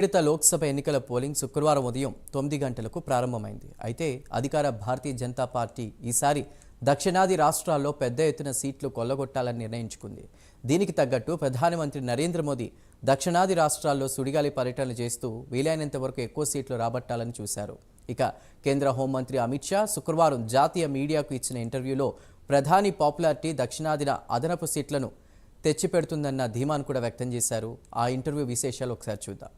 విడత లోక్సభ ఎన్నికల పోలింగ్ శుక్రవారం ఉదయం తొమ్మిది గంటలకు ప్రారంభమైంది. అయితే అధికార భారతీయ జనతా పార్టీ ఈసారి దక్షిణాది రాష్ట్రాల్లో పెద్ద ఎత్తున సీట్లు కొల్లగొట్టాలని నిర్ణయించుకుంది. దీనికి తగ్గట్టు ప్రధానమంత్రి నరేంద్ర మోదీ దక్షిణాది రాష్ట్రాల్లో సుడిగాలి పర్యటనలు చేస్తూ వీలైనంత వరకు ఎక్కువ సీట్లు రాబట్టాలని చూశారు. ఇక కేంద్ర హోంమంత్రి అమిత్ షా శుక్రవారం జాతీయ మీడియాకు ఇచ్చిన ఇంటర్వ్యూలో ప్రధాని పాపులారిటీ దక్షిణాదిన అదనపు సీట్లను తెచ్చిపెడుతుందన్న ధీమాను కూడా వ్యక్తం చేశారు. ఆ ఇంటర్వ్యూ విశేషాలు ఒకసారి చూద్దాం.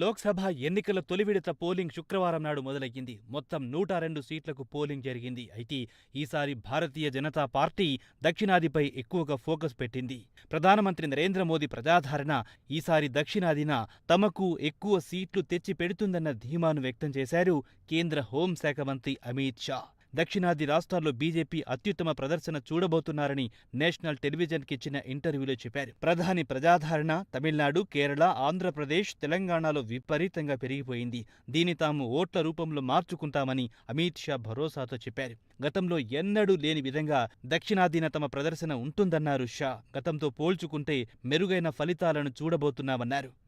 లోక్సభ ఎన్నికల తొలి విడత పోలింగ్ శుక్రవారం నాడు మొదలయ్యింది. మొత్తం నూట రెండు సీట్లకు పోలింగ్ జరిగింది. అయితే ఈసారి భారతీయ జనతా పార్టీ దక్షిణాదిపై ఎక్కువగా ఫోకస్ పెట్టింది. ప్రధానమంత్రి నరేంద్ర మోదీ ప్రజాదరణ ఈసారి దక్షిణాదిన తమకు ఎక్కువ సీట్లు తెచ్చి పెడుతుందన్న ధీమాను వ్యక్తం చేశారు కేంద్ర హోంశాఖ మంత్రి అమిత్ షా. దక్షిణాది రాష్ట్రాల్లో బీజేపీ అత్యుత్తమ ప్రదర్శన చూడబోతున్నారని నేషనల్ టెలివిజన్కి ఇచ్చిన ఇంటర్వ్యూలో చెప్పారు. ప్రధాని ప్రజాదరణ తమిళనాడు కేరళ ఆంధ్రప్రదేశ్ తెలంగాణలో విపరీతంగా పెరిగిపోయింది. దీన్ని తాము ఓట్ల రూపంలో మార్చుకుంటామని అమిత్ షా భరోసాతో చెప్పారు. గతంలో ఎన్నడూ లేని విధంగా దక్షిణాదిన తమ ప్రదర్శన ఉంటుందన్నారు షా. గతంతో పోల్చుకుంటే మెరుగైన ఫలితాలను చూడబోతున్నామన్నారు.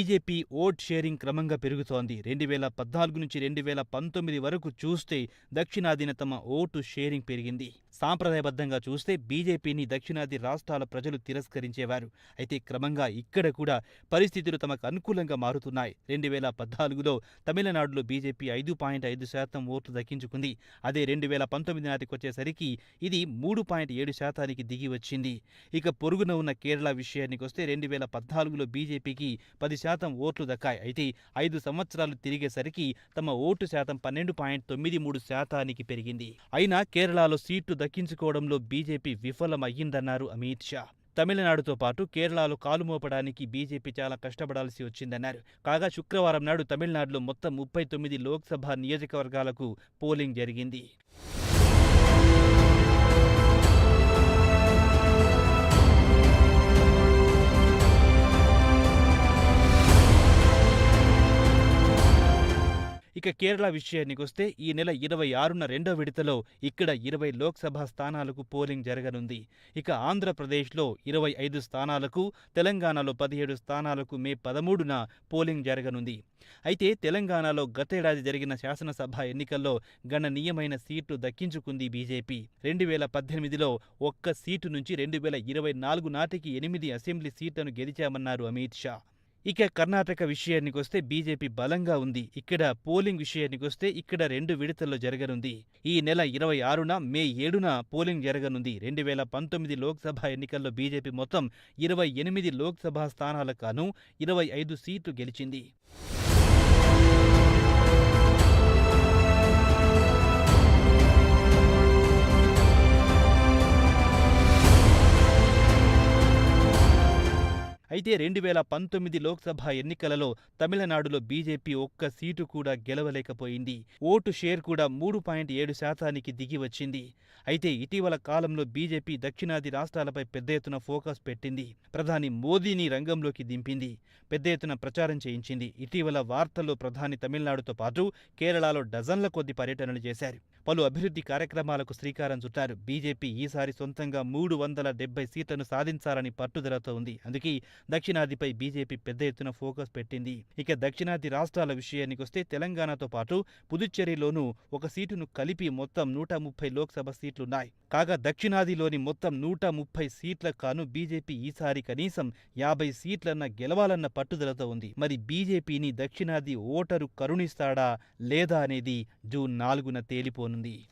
బీజేపీ ఓట్ షేరింగ్ క్రమంగా పెరుగుతోంది. రెండు వేల పద్నాలుగు నుంచి రెండు వేల పంతొమ్మిది వరకు చూస్తే దక్షిణాదిన తమ ఓటు షేరింగ్ పెరిగింది. సాంప్రదాయబద్ధంగా చూస్తే బీజేపీని దక్షిణాది రాష్ట్రాల ప్రజలు తిరస్కరించేవారు. అయితే క్రమంగా ఇక్కడ కూడా పరిస్థితులు తమకు అనుకూలంగా మారుతున్నాయి. రెండు వేల పద్నాలుగులో తమిళనాడులో బీజేపీ ఐదు పాయింట్ ఐదు శాతం ఓట్లు దక్కించుకుంది. అదే రెండు వేల పంతొమ్మిది నాటికి వచ్చేసరికి ఇది మూడు పాయింట్ ఏడు శాతానికి దిగి వచ్చింది. ఇక పొరుగున ఉన్న కేరళ విషయానికి వస్తే రెండు వేల పద్నాలుగులో బీజేపీకి పది శాతం శాతం ఓట్లు దక్కాయి. అయితే ఐదు సంవత్సరాలు తిరిగేసరికి తమ ఓటు శాతం పన్నెండు పాయింట్ తొమ్మిది మూడు శాతానికి పెరిగింది. అయినా కేరళలో సీట్లు దక్కించుకోవడంలో బీజేపీ విఫలమయ్యిందన్నారు అమిత్ షా. తమిళనాడుతో పాటు కేరళలో కాలు మోపడానికి బీజేపీ చాలా కష్టపడాల్సి వచ్చిందన్నారు. కాగా శుక్రవారం నాడు తమిళనాడులో మొత్తం ముప్పై తొమ్మిది లోక్సభ నియోజకవర్గాలకు పోలింగ్ జరిగింది. ఇక కేరళ విషయానికి వస్తే ఈ నెల ఇరవై ఆరున రెండో విడతలో ఇక్కడ ఇరవై లోక్సభ స్థానాలకు పోలింగ్ జరగనుంది. ఇక ఆంధ్రప్రదేశ్లో ఇరవై ఐదు స్థానాలకు తెలంగాణలో పదిహేడు స్థానాలకు మే పదమూడున పోలింగ్ జరగనుంది. అయితే తెలంగాణలో గతేడాది జరిగిన శాసనసభ ఎన్నికల్లో గణనీయమైన సీట్లు దక్కించుకుంది బీజేపీ. రెండు వేల పద్దెనిమిదిలో ఒక్క సీటు నుంచి రెండు వేల ఇరవై నాలుగు నాటికి ఎనిమిది అసెంబ్లీ సీట్లను గెలిచామన్నారు అమిత్ షా. ఇక కర్ణాటక విషయానికి వస్తే బీజేపీ బలంగా ఉంది. ఇక్కడ పోలింగ్ విషయానికి వస్తే ఇక్కడ రెండు విడతల్లో జరగనుంది. ఈ నెల ఇరవై ఆరున మే ఏడున పోలింగ్ జరగనుంది. రెండు వేల పంతొమ్మిది లోక్సభ ఎన్నికల్లో బీజేపీ మొత్తం ఇరవై ఎనిమిది లోక్సభ స్థానాలకు కాను ఇరవై ఐదు సీట్లు గెలిచింది. అయితే రెండు వేల పంతొమ్మిది లోక్సభ ఎన్నికలలో తమిళనాడులో బీజేపీ ఒక్క సీటు కూడా గెలవలేకపోయింది. ఓటు షేర్ కూడా మూడు పాయింట్ ఏడు శాతానికి దిగి వచ్చింది. అయితే ఇటీవల కాలంలో బీజేపీ దక్షిణాది రాష్ట్రాలపై పెద్ద ఎత్తున ఫోకస్ పెట్టింది. ప్రధాని మోదీని రంగంలోకి దింపింది. పెద్ద ఎత్తున ప్రచారం చేయించింది. ఇటీవల వార్తల్లో ప్రధాని తమిళనాడుతో పాటు కేరళలో డజన్ల కొద్ది పర్యటనలు చేశారు. పలు అభివృద్ధి కార్యక్రమాలకు శ్రీకారం చుట్టారు. బీజేపీ ఈసారి సొంతంగా మూడు వందల డెబ్బై సీట్లను సాధించాలని పట్టుదలతో ఉంది. అందుకే దక్షిణాదిపై బీజేపీ పెద్ద ఎత్తున ఫోకస్ పెట్టింది. ఇక దక్షిణాది రాష్ట్రాల విషయానికొస్తే తెలంగాణతో పాటు పుదుచ్చేరిలోనూ ఒక సీటును కలిపి మొత్తం నూట ముప్పై లోక్సభ సీట్లున్నాయి. కాగా దక్షిణాదిలోని మొత్తం నూట ముప్పై సీట్లకు కాను బీజేపీ ఈసారి కనీసం యాభై సీట్లన్న గెలవాలన్న పట్టుదలతో ఉంది. మరి బీజేపీని దక్షిణాది ఓటరు కరుణిస్తాడా లేదా అనేది జూన్ నాలుగున తేలిపోనుంది. 力